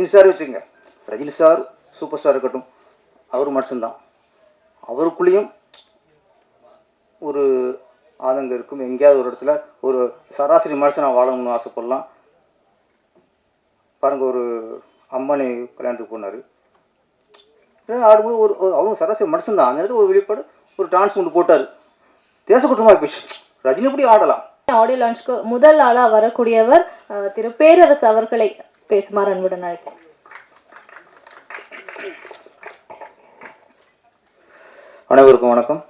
Rajini sir வச்சுக்கோங்க. Rajini sir super star இருக்கட்டும். அவர் மனுஷன்தான். அவருக்குள்ளேயும் ஒரு ஆதங்கம் இருக்கும். எங்கேயாவது ஒரு இடத்துல ஒரு சராசரி மனுஷனாக வாழணும்னு ஆசைப்படலாம். பாருங்க ஒரு அம்மானி கல்யாணத்துக்கு போனார். ஆடும்போது ஒரு அவங்க சராசரி மனுஷன் தான் அந்த இடத்துல ஒரு வெளிப்பாடு ஒரு டான்ஸ் ஒன்று போட்டார். தேச குற்றமாக போயிடுச்சு ரஜினி எப்படி ஆடலாம்? ஆடியோ லான்ச்க்கு முதல் ஆளாக வரக்கூடியவர் திரு பேரரசு அவர்களை பேசுமாறு அன்புடன் அழைப்போம் அனைவருக்கும் வணக்கம்.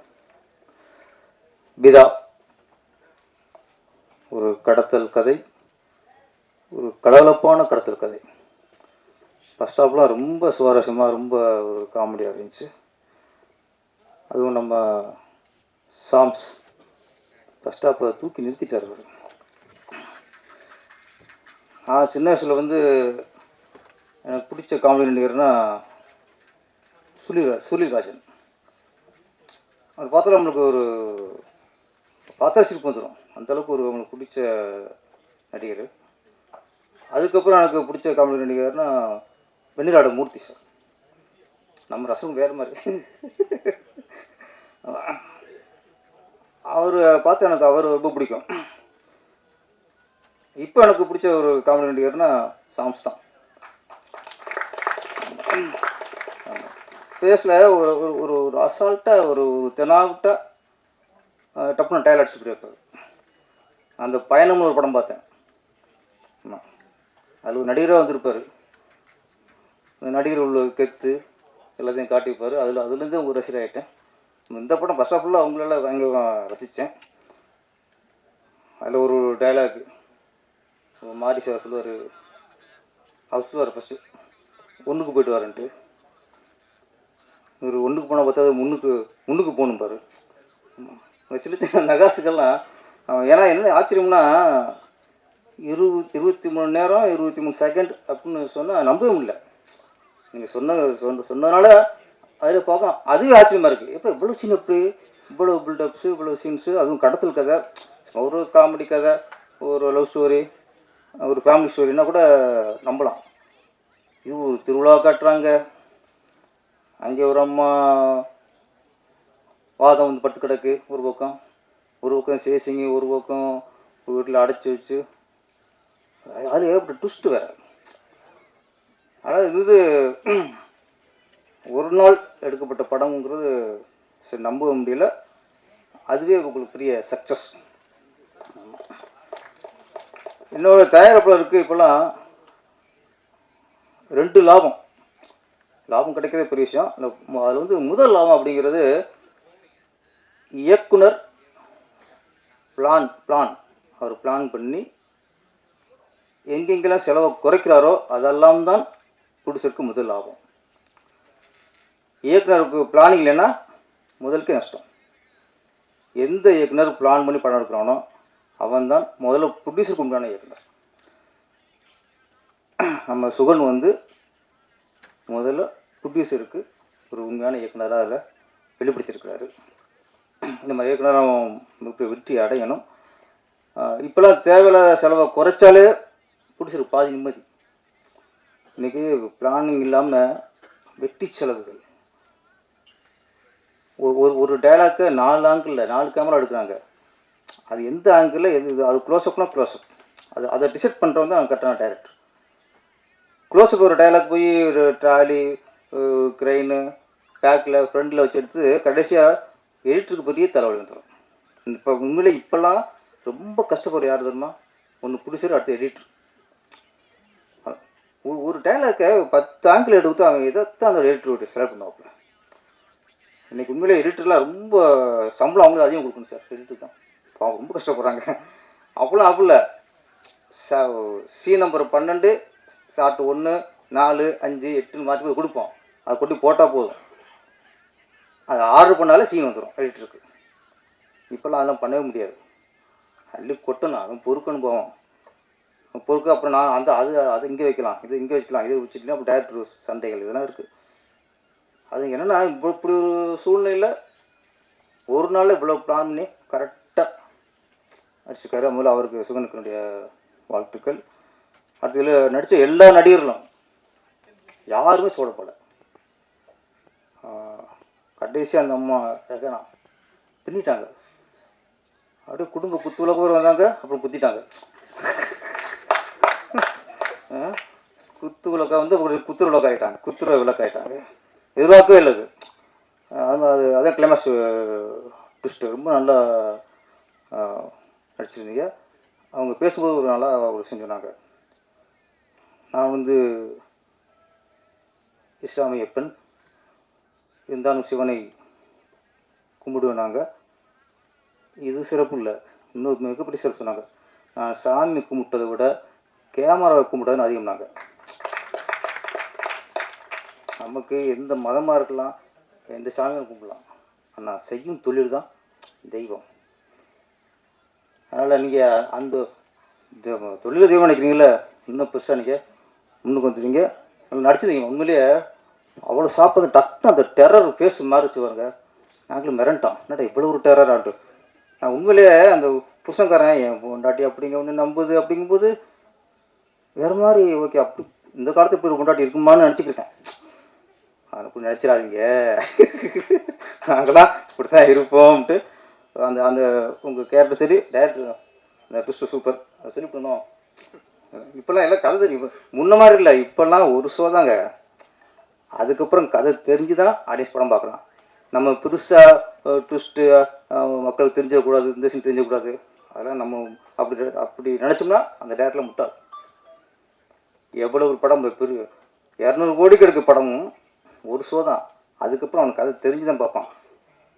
பிதா ஒரு கடத்தல் கதை ஒரு கலகலப்பான கடத்தல் கதை. ஃபஸ்ட் ஸ்டாப்லாம் ரொம்ப சுவாரஸ்யமாக ரொம்ப ஒரு காமெடியாக இருந்துச்சு. அதுவும் நம்ம சாம்ஸ் ஃபஸ்ட் ஸ்டாப்பை தூக்கி நிறுத்திட்டார் அவர். நான் சின்ன வயசில் வந்து எனக்கு பிடிச்ச காமெடி நடிகர்னா சுலிரா சுலிராஜன் அவர் பார்த்தாலும் நம்மளுக்கு ஒரு பார்த்தா சிரிப்பு வந்துடும் அந்தளவுக்கு ஒரு அவங்களுக்கு பிடிச்ச நடிகர். அதுக்கப்புறம் எனக்கு பிடிச்ச காமெடி நடிகர்னா வெண்ணிலாட மூர்த்தி சார். நம்ம ரசம் வேறு மாதிரி. அவர் பார்த்து எனக்கு அவர் ரொம்ப பிடிக்கும். இப்போ எனக்கு பிடிச்ச ஒரு காமெடி நடிகர்னா சாம்ஸ் தான். ஃபேஸில் ஒரு ஒரு ஒரு ஒரு அசால்ட்டாக ஒரு ஒரு தெனாவிட்டாக டப்புன்னு டயல் அடிச்சுட்டு போயிருப்பார் அந்த பயணம்னு ஒரு படம் பார்த்தேன். ஆமாம் அதில் ஒரு நடிகராக வந்திருப்பார். நடிகர் உள்ள கெத்து எல்லாத்தையும் காட்டியிருப்பார். அதில் அதுலேருந்து ஒரு ரசிகர் ஆகிட்டேன் இந்த படம் ஃபஸ்ட் ஆஃப் ஃபுல்லாக அவங்களால வாங்கி ரசித்தேன் அதில் ஒரு டைலாக் மாரி சார் சொல்லுவார் அவர் சொல்லுவார் ஃபஸ்ட்டு ஒன்றுக்கு போயிட்டு வரேன்ட்டு. இவர் ஒன்றுக்கு போனால் பார்த்தா முன்னுக்கு முன்னுக்கு போகணும் பாரு. சின்ன சின்ன நகாசுக்கெல்லாம் ஏன்னா என்ன ஆச்சரியம்னா இருபத்தி இருபத்தி மூணு நேரம் இருபத்தி மூணு செகண்ட் அப்படின்னு சொன்னால் நம்பவே முடியல. நீங்கள் சொன்ன சொன்ன சொன்னதுனால அதில் பார்க்க அதுவே ஆச்சரியமாக இருக்குது எப்போ இவ்வளோ சீன் எப்படி? இவ்வளோ பில்டப்ஸு இவ்வளோ சீன்ஸு அதுவும் கடத்தல் கதை ஒரு காமெடி கதை ஒரு லவ் ஸ்டோரி ஒரு ஃபேமிலி ஸ்டோரினா கூட நம்பலாம். இது ஒரு திருவிழா காட்டுறாங்க. அங்கே ஒரு அம்மா வாதம் வந்து படுத்து கிடக்கு. ஒரு பக்கம் ஒரு பக்கம் சேசிங்க ஒரு பக்கம் வீட்டில் அடைச்சி வச்சு. அது ஏற்பட்ட ட்விஸ்ட்டு வேறு. ஆனால் இது ஒரு நாள் எடுக்கப்பட்ட படம்ங்கிறது சரி நம்ப முடியல. அதுவே உங்களுக்கு பெரிய சக்ஸஸ் இன்னொரு தயாரிப்பாளருக்கு இப்போல்லாம் ரெண்டு லாபம். லாபம் கிடைக்கிறதே பெரிய விஷயம். அதில் வந்து முதல் லாபம் அப்படிங்கிறது இயக்குனர் பிளான் பிளான் அவர் பிளான் பண்ணி எங்கெங்கெல்லாம் செலவை குறைக்கிறாரோ அதெல்லாம் தான் ப்ரொடியூசருக்கு முதல் லாபம். இயக்குனருக்கு பிளானிங் இல்லைன்னா முதலுக்கு நஷ்டம். எந்த இயக்குனர் பிளான் பண்ணி படம் எடுக்கிறானோ அவன் தான் முதல்ல ப்ரொடியூசருக்கு உண்டான இயக்குனர். நம்ம சுகன் வந்து முதல்ல ப்ரொடியூசருக்கு ஒரு உண்மையான இயக்குனராக அதில் வெளிப்படுத்தியிருக்கிறாரு. இந்த மாதிரி இயக்குனர் அவன் மிகப்பெரிய வெற்றி அடையணும். இப்போலாம் இப்போல்லாம் தேவையில்லாத செலவை குறைச்சாலே ப்ரொடியூசருக்கு பாதி நிம்மதி. இன்றைக்கி பிளானிங் இல்லாமல் வெட்டி செலவுகள். ஒரு ஒரு ஒரு டைலாக்கை நாலு ஆங்கிளில் நாலு கேமரா எடுக்கிறாங்க. அது எந்த ஆங்கிளில் எது இது அது க்ளோஸ்அப்னா க்ளோஸ்அப் அது அதை டிசைட் பண்ணுறவங்க தான் கரெக்டான டைரக்டர் க்ளோஸ்அப் ஒரு டைலாக் போய் ஒரு ட்ராலி க்ரெயின் பேக்கில் ஃப்ரண்டில் வச்சு எடுத்து கடைசியாக எடிட்டருக்கு பெரிய தலைவலி வந்துடும் இப்போ உண்மையிலே இப்போல்லாம் ரொம்ப கஷ்டப்படுற யார் தெரியுமா? ஒன்று பிடிச்சிரு அடுத்து எடிட்டர் ஒரு டைலாக்கை பத்து ஆங்கிள் எடுத்து அவன் எதைத்தான் அந்த எடிட்டர் செலக்ட் பண்ணுவாப்புல. இன்றைக்கி உண்மையிலே எடிட்டர்லாம் ரொம்ப சம்பளம் அவங்க அதிகம் கொடுக்கணும் சார் எடிட்டர் தான். பாவம் ரொம்ப கஷ்டப்படுறாங்க. அப்போலாம் அப்படில்ல ச சி நம்பர் பன்னெண்டு சாட்டு ஒன்று நாலு அஞ்சு எட்டுன்னு மாற்றி போய் கொடுப்போம். அதை கொட்டி போட்டால் போதும். அது ஆர்டர் பண்ணாலே சீன் வந்துடும் எடிட்டருக்கு இப்போல்லாம் அதெல்லாம் பண்ணவே முடியாது. அள்ளி கொட்டணும் அவன் பொறுக்கணும் போவோம் பொறுக்க அப்புறம் நான் அந்த அது அது இங்கே வைக்கலாம் இது இங்கே வைக்கலாம் இது வச்சுட்டுனா அப்புறம் டேரக்டர் சண்டைகள் இதெல்லாம் இருக்குது அது என்னென்னா இப்போ இப்படி ஒரு சூழ்நிலையில் ஒரு நாள் இவ்வளோ பிளான் பண்ணி கரெக்ட் அடிச்சுக்காரு முதல்ல அவருக்கு சுகனுக்கனுடைய வாழ்த்துக்கள். அடுத்து இதில் நடித்த எல்லா நடிகர்களும் யாருமே சோடப்படல. கடைசியாக அந்த அம்மா ரகனா பின்னிட்டாங்க. அப்படியே குடும்ப குத்துல கூட வந்தாங்க அப்புறம் குத்திட்டாங்க. குத்து விளக்கா வந்து ஒரு குத்துற விளக்காயிட்டாங்க குத்துற விளக்காயிட்டாங்க. எதிர்பார்க்கவே இல்லை அது. அது அதே அதான் கிளைமேக்ஸ் ட்விஸ்ட்டு ரொம்ப நல்லா நடிச்சிருந்தீங்க அவங்க பேசும்போது ஒரு நல்லா ஒரு செஞ்சுனாங்க. நான் வந்து இஸ்லாமிய பெண். இருந்தாலும் சிவனை கும்பிடுவேன் நாங்கள் இது சிறப்பு இல்லை. இன்னொரு மிகப்பெரிய சிறப்பு சொன்னாங்க. நான் சாமி கும்பிட்டதை விட கேமராவை கும்பிட்டதுன்னு அதிகம் நாங்கள் நமக்கு எந்த மதமாக இருக்கலாம் எந்த சாமியும் கும்பிடலாம். ஆனால் செய்யும் தொழில் தான் தெய்வம். அதனால் நீங்கள் அந்த தொழிலை தெய்வம் நினைக்கிறீங்களே இன்னும் பெருசாக நீங்கள் முன்னுக்கு வந்துடுவீங்க நல்லா நடிச்சிருக்கீங்க. உண்மையிலேயே அவ்வளோ சாப்பிட்றது டக்குன்னு அந்த டெரர் ஃபேஸ் மாறிச்சு பாருங்க. நாங்களும் மிரண்டோம். என்னடா இவ்வளோ ஒரு டெரர் ஆட்டு நான் உண்மையிலேயே அந்த புருஷன்காரன் என் பொண்டாட்டி அப்படிங்க ஒன்று நம்புது அப்படிங்கும்போது வேறு மாதிரி ஓகே அப்படி இந்த காலத்தில் இப்படி ஒரு பொண்டாட்டி இருக்குமான்னு நினச்சிக்கிருக்கேன் அதை அப்படி நினச்சிடாதீங்க. நாங்களாம் இப்படி தான் இருப்போம்ட்டு அந்த அந்த உங்கள் கேரக்டர் சரி டேரக்டர் அந்த ட்விஸ்ட்டு சூப்பர் அதை சொல்லி பண்ணோம் இப்போல்லாம் எல்லாம் கதை தெரியும். முன்ன மாதிரி இல்லை. இப்போல்லாம் ஒரு ஷோ தாங்க. அதுக்கப்புறம் கதை தெரிஞ்சு தான் ஆடியன்ஸ் படம் பார்க்கலாம் நம்ம பெருசாக ட்விஸ்ட்டு மக்களுக்கு தெரிஞ்சக்கூடாது இந்த சீன் தெரிஞ்சக்கூடாது அதெல்லாம் நம்ம அப்படி அப்படி நினச்சோம்னா அந்த டேரக்டில் முட்டாள். எவ்வளோ ஒரு படம் பெரிய இரநூறு கோடிக்கு எடுக்க படமும் ஒரு ஷோ தான். அதுக்கப்புறம் அவனுக்கு கதை தெரிஞ்சு தான் பார்ப்பான்.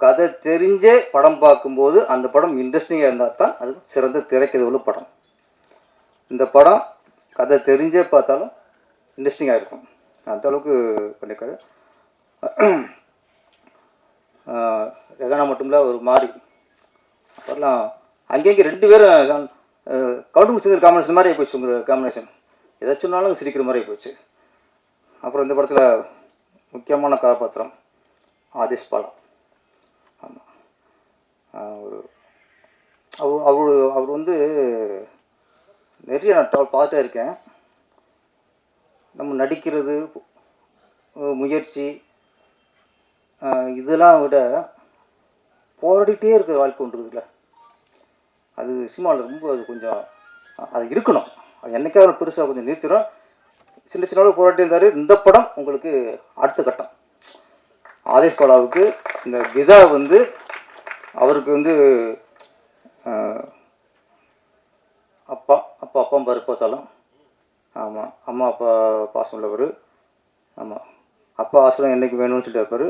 கதை தெரிஞ்சே படம் பார்க்கும்போது அந்த படம் இன்ட்ரெஸ்டிங்காக இருந்தால் தான் அது சிறந்த திரைக்கதை உள்ள படம். இந்த படம் கதை தெரிஞ்சே பார்த்தாலும் இன்ட்ரெஸ்டிங்காக இருக்கும். அந்த அளவுக்கு பண்ணியிருக்காரு. ஆஹ் ரெகானா மட்டும் இல்லை ஒரு மாறி அப்புறம் அங்கங்கே ரெண்டு பேரும் கவுண்டும் சிங்கர் காம்பினேஷன் மாதிரி போச்சு உங்கள் காம்பினேஷன் எதை சொன்னாலும் சிரிக்கிற மாதிரி போச்சு. அப்புறம் இந்த படத்தில் முக்கியமான கதாபாத்திரம் ஆதிஷ் பாலா. ஒரு அவர் அவர் அவர் வந்து நிறைய நான் பார்த்துட்டே இருக்கேன். நம்ம நடிக்கிறது முயற்சி இதெல்லாம் விட போராடிட்டே இருக்கிற வாழ்க்கை ஒன்று இருக்குதுல்ல. அது சினிமாவில் ரொம்ப அது கொஞ்சம் அது இருக்கணும். அது என்றைக்காவது பெருசாக கொஞ்சம் நிறுத்திடும் சின்ன சின்ன அளவு போராட்டி இருந்தார். இந்த படம் உங்களுக்கு அடுத்த கட்டம். ஆதேஷ் பாலாவுக்கு இந்த விதா வந்து அவருக்கு வந்து அப்பா அப்பா அப்பா பருப்பத்தாலும் பார்த்தாலும். ஆமாம் அம்மா அப்பா பாசம் உள்ளவர் ஆமாம் அப்பா ஆசிரம் என்றைக்கு வேணும்னு சொல்லிட்டு இருப்பார்.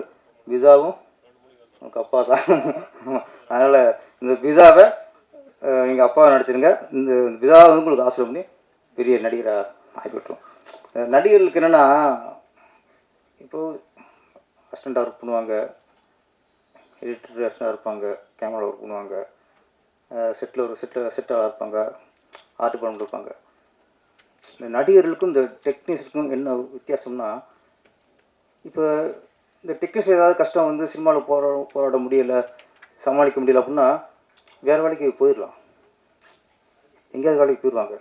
விதாவும் உங்கள் அப்பா தான். அதனால் இந்த விதாவை எங்கள் அப்பா நடிச்சிருங்க இந்த விதாவை வந்து உங்களுக்கு ஆசிரம் பண்ணி பெரிய நடிகராக ஆகிவிட்டுரும். நடிகர்களுக்கு என்னென்னா இப்போது அசிஸ்டண்ட் ஒர்க் பண்ணுவாங்க. எடிட்டர் இருப்பாங்க கேமரா ஒர்க் பண்ணுவாங்க செட்டில் ஒரு செட்டில் செட்டாக இருப்பாங்க ஆர்ட் டிபார்ட்மெண்ட் இருப்பாங்க இந்த நடிகர்களுக்கும் இந்த டெக்னீஷியனுக்கும் என்ன வித்தியாசம்னா இப்போ இந்த டெக்னீஷியன் ஏதாவது கஷ்டம் வந்து சினிமாவில் போரா போராட முடியலை சமாளிக்க முடியல அப்படின்னா வேறு வேலைக்கு போயிடலாம். எங்கேயாவது வேலைக்கு போயிடுவாங்க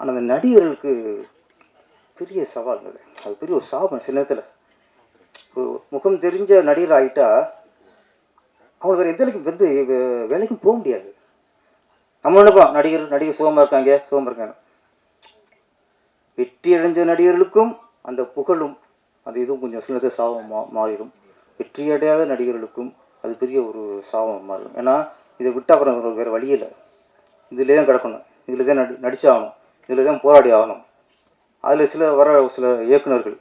ஆனால் அந்த நடிகர்களுக்கு பெரிய சவால் அது. அது பெரிய ஒரு சாபம் சில நேரத்தில். ஒரு முகம் தெரிஞ்ச நடிகர் ஆகிட்டா அவங்க வேறு எந்த வந்து வே- வேலைக்கும் போக முடியாது. நம்ம நினைப்போம் நடிகர் நடிகர் சுகமாக இருக்காங்க சுகமாக இருக்காங்க. வெற்றி அடைஞ்ச நடிகர்களுக்கும் அந்த புகழும் அது இதுவும் கொஞ்சம் சில நேரத்தில் சாபம் மா மாறிடும். வெற்றி அடையாத நடிகர்களுக்கும் அது பெரிய ஒரு சாபம் மாறிடும். ஏன்னா இதை விட்டால் அப்புறம் அவங்களுக்கு வேறு வழி இல்லை. இதில் தான் கிடக்கணும். இதில் தான் நடி நடிச்சாகணும். இதில் தான் போராடி ஆகணும். அதில் சில வர சில இயக்குனர்கள்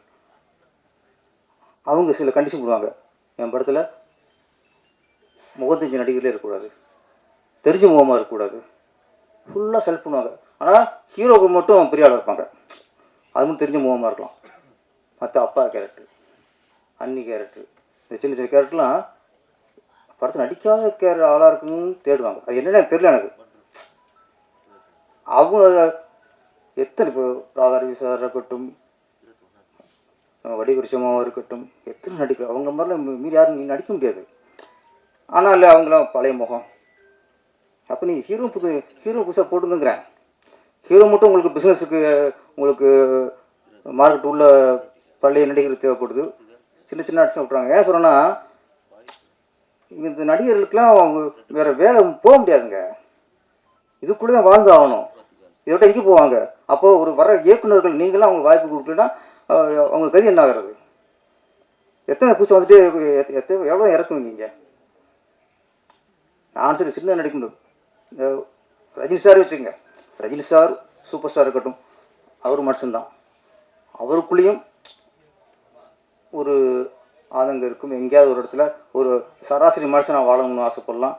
அவங்க சில கண்டிஷன் போடுவாங்க என் படத்தில் முகத்தஞ்சு நடிகர்களே இருக்கக்கூடாது. தெரிஞ்ச முகமாக இருக்கக்கூடாது. ஃபுல்லாக செலக்ட் பண்ணுவாங்க. ஆனால் ஹீரோக்கள் மட்டும் பெரிய ஆளாக இருப்பாங்க. அது மட்டும் தெரிஞ்ச முகமாக இருக்கலாம். மற்ற அப்பா கேரக்டர் அண்ணி கேரக்டர் இந்த சின்ன சின்ன கேரக்டர்லாம் படத்தில் நடிக்காத கேர ஆளாக இருக்குன்னு தேடுவாங்க. அது என்னென்னு எனக்கு தெரியல எனக்கு. அவங்க எத்தனை இப்போ ராதாரவி சார் இருக்கட்டும் வடிகுரிசமாவும் இருக்கட்டும் எத்தனை நடிக்க அவங்க மாதிரிலாம் மீ- மீறி யாரும் நீ நடிக்க முடியாது. ஆனால் இல்லை அவங்களாம் பழைய முகம். அப்போ நீ ஹீரோ புது ஹீரோ புதுசாக போட்டுங்கிறேன் ஹீரோ மட்டும் உங்களுக்கு பிஸ்னஸுக்கு உங்களுக்கு மார்க்கெட் உள்ள பழைய நடிகர் தேவைப்படுது. சின்ன சின்ன ஆர்டிஸ்ட் விட்றாங்க ஏன் சொல்கிறேன்னா இந்த நடிகர்களுக்கெல்லாம் அவங்க வேறு வேலை போக முடியாதுங்க. இதுக்குள்ளே தான் வாழ்ந்து ஆகணும். இதை விட்டு எங்கே போவாங்க. அப்போது ஒரு வர இயக்குனர்கள் நீங்களாம் அவங்களுக்கு வாய்ப்பு கொடுக்கலன்னா அவங்க கதி என்ன ஆகிறது? எத்தனை பூச்சி வந்துட்டு எத்தனை எவ்வளோ இறக்குவீங்க இங்கே? நான் சொல்லி சின்ன நடிக்க முடியும். ரஜினி சார் வச்சுங்க ரஜினி சார் சூப்பர் ஸ்டார் இருக்கட்டும். அவர் மனுஷன்தான். அவருக்குள்ளேயும் ஒரு ஆதங்கம் இருக்கும். எங்கேயாவது ஒரு இடத்துல ஒரு சராசரி மனுஷனாக வாழணும்னு ஆசைப்படலாம்.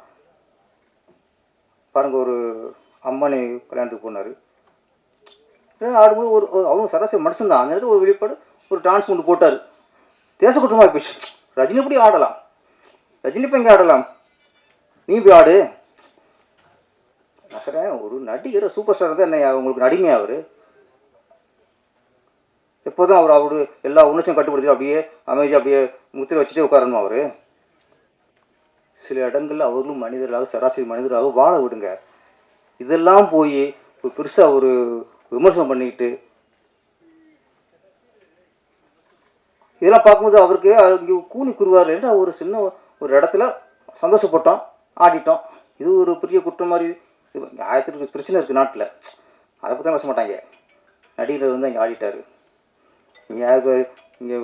பாருங்கள் ஒரு அம்மானி கல்யாணத்துக்கு போனார். ஆடும்போது ஒரு அவங்க சராசரி மனுஷன் தான் அந்த இடத்துல ஒரு வெளிப்பாடு ஒரு டான்ஸ் ஒன்று போட்டார். தேச குற்றமாக போயிடுச்சு. ரஜினி எப்படி ஆடலாம். ரஜினி இப்போ எங்கே ஆடலாம்? நீ போய் ஆடு. நான் ஒரு நடிகர் சூப்பர் ஸ்டார் தான் என்ன உங்களுக்கு நடிமை அவர்? எப்போதும் அவர் அவரு எல்லா உணர்ச்சியும் கட்டுப்படுத்தி அப்படியே அமைதி அப்படியே முத்திரை வச்சுட்டே உட்காரணும் அவர்? சில இடங்களில் அவர்களும் மனிதர்களாக சராசரி மனிதராக வாழ விடுங்க. இதெல்லாம் போய் ஒரு பெருசாக ஒரு விமர்சனம் பண்ணிக்கிட்டு. இதெல்லாம் பார்க்கும்போது அவருக்கு இங்கே கூனி குருவார் ஒரு சின்ன ஒரு இடத்துல சந்தோஷப்பட்டோம் ஆடிட்டோம். இது ஒரு பெரிய குற்றம் மாதிரி. இது ஆயிரத்தி பிரச்சனை இருக்குது நாட்டில். அதை பற்றி பேச மாட்டாங்க. நடிகர் வந்து அங்கே ஆடிட்டார். இங்கே யாருக்கு இங்கே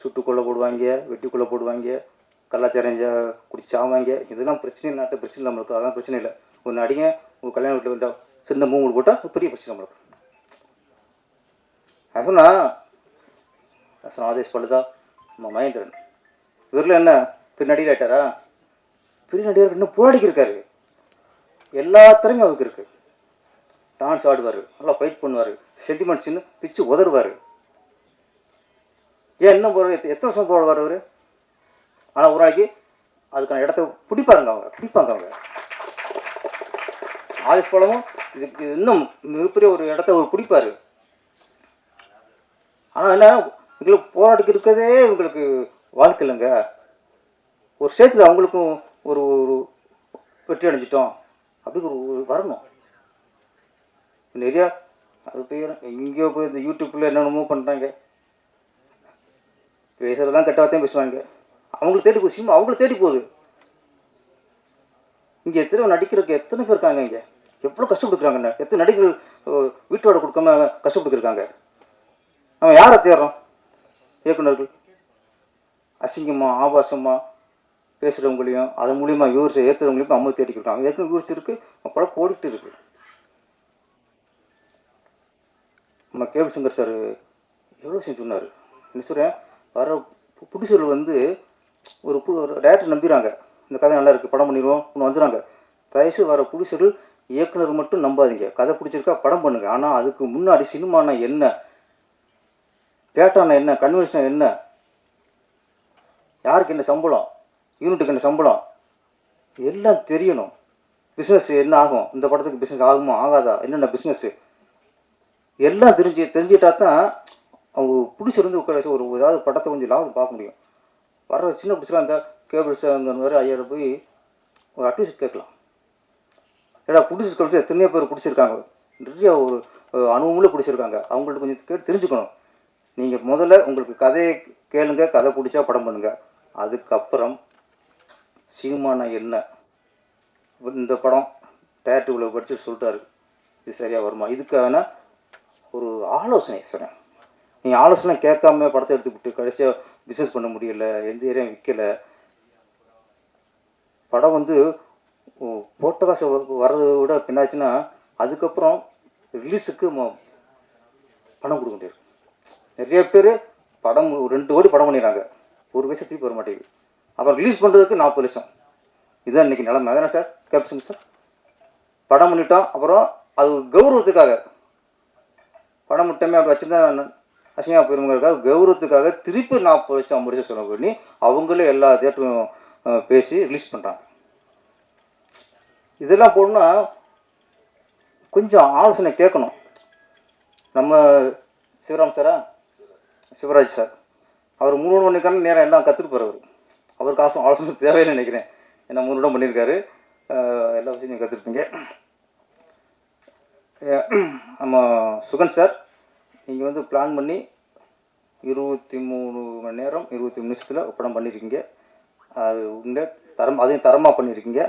சுட்டு போடுவாங்க வெட்டி போடுவாங்க கலாச்சாரம் குடிச்சு ஆவாங்க இதெல்லாம் பிரச்சனை நாட்டு பிரச்சனை நம்மளுக்கு. அதான் பிரச்சனை இல்லை. ஒரு நடிகை ஒரு கல்யாண வீட்டில் சின்ன மூணு போட்டால் பெரிய பிரச்சனை நம்மளுக்கு. அசனா சொன்னா நான் சொன்ன ஆதேஷ் பழுதா நம்ம மகேந்திரன். இவரில் என்ன பெரிய நடிகர் ஆயிட்டாரா? பெரிய நடிகர் இன்னும் போராடிக்கிருக்காரு எல்லா திறமையும் அவருக்கு இருக்குது டான்ஸ் ஆடுவார் நல்லா ஃபைட் பண்ணுவார். சென்டிமெண்ட்ஸ் சின்ன பிச்சு உதறுவார். ஏன் இன்னும் போகிற எத்தனை வருஷம் போடுவார் அவர்? ஆனால் ஒரு நாளைக்கு அதுக்கான இடத்த பிடிப்பாருங்க அவங்க பிடிப்பாங்க அவங்க. ஆதிஸ் பழமும் இதுக்கு இன்னும் மிகப்பெரிய ஒரு இடத்த அவர் பிடிப்பார். ஆனால் என்ன இதில் போராட்டத்துக்கு இருக்கிறதே இவங்களுக்கு வாழ்க்கை இல்லைங்க. ஒரு ஸ்டேஜில் அவங்களுக்கும் ஒரு ஒரு வெற்றி அடைஞ்சிட்டோம். அப்படிங்கிற ஒரு ஒரு வரணும். நிறையா அது பேர் எங்கேயோ போய் இந்த யூடியூப்பில் என்னென்னமோ பண்ணுறாங்க பேசுகிறதெல்லாம் கெட்ட வார்த்தையும் பேசுவாங்க. அவங்களுக்கு தேடி போகுது சினிமா அவங்கள தேடி போகுது. இங்கே எத்தனை நடிக்கிறதுக்கு எத்தனை பேர் இருக்காங்க இங்கே? எவ்வளோ கஷ்டப்படுக்கிறாங்க எத்தனை நடிகர்கள் வீட்டோட கொடுக்காம கஷ்டப்பட்டுருக்காங்க நம்ம யாரை தேடுறோம் இயக்குனர்கள் அசிங்கமாக ஆபாசமாக பேசுகிறவங்களையும் அதன் மூலியமாக வியூவர்ஸை ஏற்றுறவங்களையும் நம்ம தேடிக்கிருக்காங்க ஏற்கனவே வியூவர்ஸ் இருக்குது படம் கோடிட்டு இருக்கு. நம்ம கேபிள் சங்கர் சார் எவ்வளோ விஷயம் சொன்னார்? என்ன சொல்கிறேன் வர புடிசர்கள் வந்து ஒரு பு ஒரு டேரக்டர் நம்பிடுறாங்க இந்த கதை நல்லா இருக்குது படம் பண்ணிடுவோம் ஒன்று வந்துடுறாங்க தயவுசெய்து வர புடிசர்கள் இயக்குனர் மட்டும் நம்பாதீங்க. கதை பிடிச்சிருக்கா படம் பண்ணுங்கள் ஆனால் அதுக்கு முன்னாடி சினிமானா என்ன? பேட்டர்ன் என்ன? கன்வென்ஷன் என்ன? யாருக்கு என்ன சம்பளம்? யூனிட்டுக்கு என்ன சம்பளம்? எல்லாம் தெரியணும். பிஸ்னஸ் என்ன ஆகும்? இந்த படத்துக்கு பிஸ்னஸ் ஆகுமா? ஆகாதா? என்னென்ன பிஸ்னஸ்ஸு எல்லாம் தெரிஞ்சு தெரிஞ்சுட்டா தான் அவங்க பிடிச்சிருந்து உட்கார வச்சு ஒரு ஏதாவது படத்தை கொஞ்சம் லாபம் பார்க்க முடியும். வர சின்ன பிடிச்சலாம் இந்த கேபிள்ஸ் அந்த மாதிரி ஐயாயிரம் போய் ஒரு அட்வைஸ் கேட்கலாம். ஏடா பிடிச்சிருக்க எத்தனையோ பேர் பிடிச்சிருக்காங்க. நிறைய ஒரு அனுபவங்களும் பிடிச்சிருக்காங்க. அவங்கள்ட்ட கொஞ்சம் கேட்டு தெரிஞ்சுக்கணும். நீங்கள் முதல்ல உங்களுக்கு கதையை கேளுங்க கதை பிடிச்சா படம் பண்ணுங்க. அதுக்கப்புறம் சினிமானா என்ன? இந்த படம் டேரக்டர் இவ்வளோ படிச்சுட்டு சொல்லிட்டாரு. இது சரியாக வருமா? இதுக்கான ஒரு ஆலோசனை சொன்னேன் நீங்கள் ஆலோசனை கேட்காம படத்தை எடுத்துக்கிட்டு கடைசியாக பிஸ்னஸ் பண்ண முடியல எந்த ஏரியா விற்கலை படம் வந்து போட்ட காசு வர்றதை விட பின்னாச்சுன்னா அதுக்கப்புறம் ரிலீஸுக்கு ம- பணம் கொடுக்க முடியாது நிறைய பேர் படம் ரெண்டு கோடி படம் பண்ணிடுறாங்க. ஒரு பைசா திருப்பி வர மாட்டேங்குது. அப்புறம் ரிலீஸ் பண்ணுறதுக்கு நாற்பது லட்சம். இதுதான் இன்றைக்கி நிலமை. அதானே சார்? Caption sir? படம் பண்ணிட்டோம். அப்புறம் அது கௌரவத்துக்காக. படம் முட்டமே அப்படி வச்சுருந்தா அசிங்கமாக போயிருங்கிறதுக்காக கௌரவத்துக்காக திருப்பி நாற்பது லட்சம் ஐம்பது லட்சம் செலவு பண்ணி அவங்களே எல்லா தேட்டரும் பேசி ரிலீஸ் பண்ணுறாங்க இதெல்லாம் போடணும்னா கொஞ்சம் ஆலோசனை கேட்கணும். நம்ம சிவராம் சாரா சிவராஜ் சார். அவர் மூணு மணி மணிக்கான நேரம் எல்லாம் கற்றுட்டு அவர் அவருக்கு ஆசை ஆலோசனை தேவையில்லை நினைக்கிறேன். ஏன்னா மூணு இடம் பண்ணியிருக்காரு. எல்லா விஷயம் நீங்கள் கற்றுருப்பீங்க நம்ம சுகன் சார் நீங்கள் வந்து பிளான் பண்ணி இருபத்தி மூணு மணி நேரம் இருபத்தி மூணு நிமிஷத்தில் படம் பண்ணியிருக்கீங்க அது உண்மை தரம் அதையும் தரமாக பண்ணியிருக்கீங்க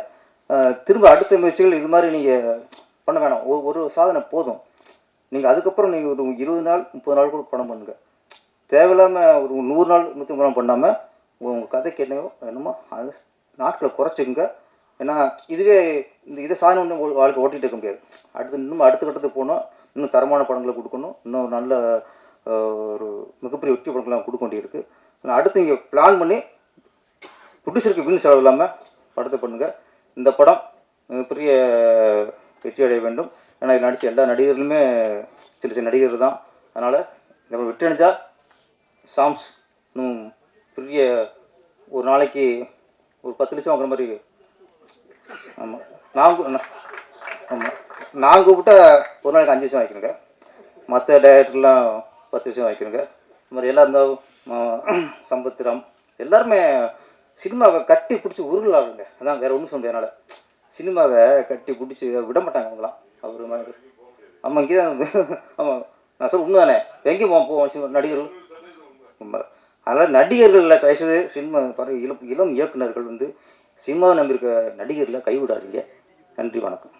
திரும்ப அடுத்த முயற்சிகள் இது மாதிரி நீங்கள் பண்ண வேணாம். ஒரு ஒரு சாதனை போதும். நீங்கள் அதுக்கப்புறம் நீங்கள் ஒரு இருபது நாள் முப்பது நாள் கூட படம் பண்ணுங்கள் தேவையில்லாமல் ஒரு நூறு நாள் நூற்றி நாள் பண்ணாமல் உங்கள் கதைக்கு என்னையோ என்னமோ அது நாட்களை குறைச்சிக்கங்க. ஏன்னா இதுவே இந்த இதை சாதனை ஒன்று வாழ்க்கை ஓட்டிகிட்டு இருக்க முடியாது. அடுத்து இன்னும் அடுத்த கட்டத்துக்கு போகணும். இன்னும் தரமான படங்களை கொடுக்கணும். இன்னும் நல்ல ஒரு மிகப்பெரிய வெற்றி படங்கள்லாம் கொடுக்க வேண்டியிருக்கு. ஆனால் அடுத்து இங்கே பிளான் பண்ணி ப்ரொடியூசருக்கு வீண் செலவு இல்லாமல் படத்தை பண்ணுங்கள் இந்த படம் மிகப்பெரிய வெற்றி அடைய வேண்டும். ஏன்னா இது நடித்த எல்லா நடிகர்களுமே சின்ன சின்ன நடிகர் தான். அதனால் இந்த வெற்றி அடைஞ்சால் சாங்ஸ் பெரிய ஒரு நாளைக்கு ஒரு பத்து லட்சம் வாங்குற மாதிரி ஆமாம் நான் ஆமாம் நான் கூப்பிட்டா ஒரு நாளைக்கு அஞ்சு லட்சம் வாங்கிக்கணுங்க மற்ற டேரக்டர்லாம் பத்து லட்சம் வாங்கிக்கணுங்க இந்த மாதிரி எல்லாம் இருந்தால் சம்பத்ராம் எல்லாருமே சினிமாவை கட்டி பிடிச்சி உருளாருங்க அதான் வேறு ஒன்றும் சொல்ல முடியாது சினிமாவை கட்டி பிடிச்சி விட மாட்டாங்க அவங்களாம் அவர் மாதிரி. ஆமாம் இங்கே தான் ஆமாம் நான் சொல்ல உண்மை தானே எங்கேயும் போவோம் போவோம் நடிகர்கள். அதனால் நடிகர்களில் தயவுசெய்து சினிமா பாருங்கள் இளம் இளம் இயக்குநர்கள் வந்து சினிமாவை நம்பியிருக்க நடிகர்களை கைவிடாதீங்க. நன்றி வணக்கம்.